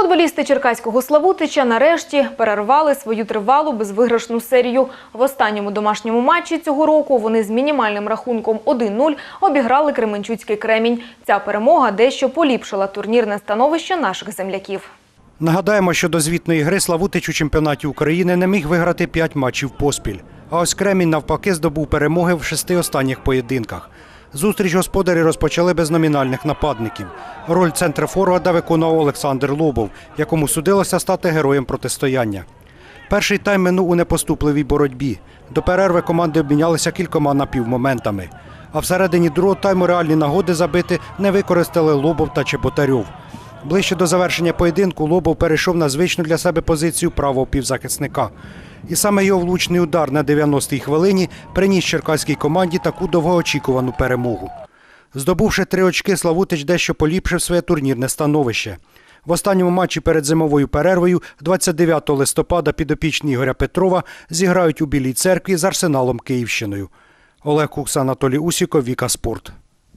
Футболісти Черкаського Славутича нарешті перервали свою тривалу безвиграшну серію. В останньому домашньому матчі цього року вони з мінімальним рахунком 1-0 обіграли Кременчуцький Кремінь. Ця перемога дещо поліпшила турнірне становище наших земляків. Нагадаємо, що до звітної гри Славутич у чемпіонаті України не міг виграти 5 матчів поспіль. А ось Кремінь навпаки здобув перемоги в шести останніх поєдинках. Зустріч господарі розпочали без номінальних нападників. Роль центра форварда виконував Олександр Лобов, якому судилося стати героєм протистояння. Перший тайм минув у непоступливій боротьбі. До перерви команди обмінялися кількома напівмоментами. А всередині другого тайму реальні нагоди забити не використали Лобов та Чеботарьов. Ближче до завершення поєдинку Лобов перейшов на звичну для себе позицію правого півзахисника. І саме його влучний удар на 90-й хвилині приніс черкаській команді таку довгоочікувану перемогу. Здобувши три очки, Славутич дещо поліпшив своє турнірне становище. В останньому матчі перед зимовою перервою 29 листопада підопічні Ігоря Петрова зіграють у Білій церкві з Арсеналом Київщиною. Олег Кукс, Анатолій Усіков, Віка Спорт.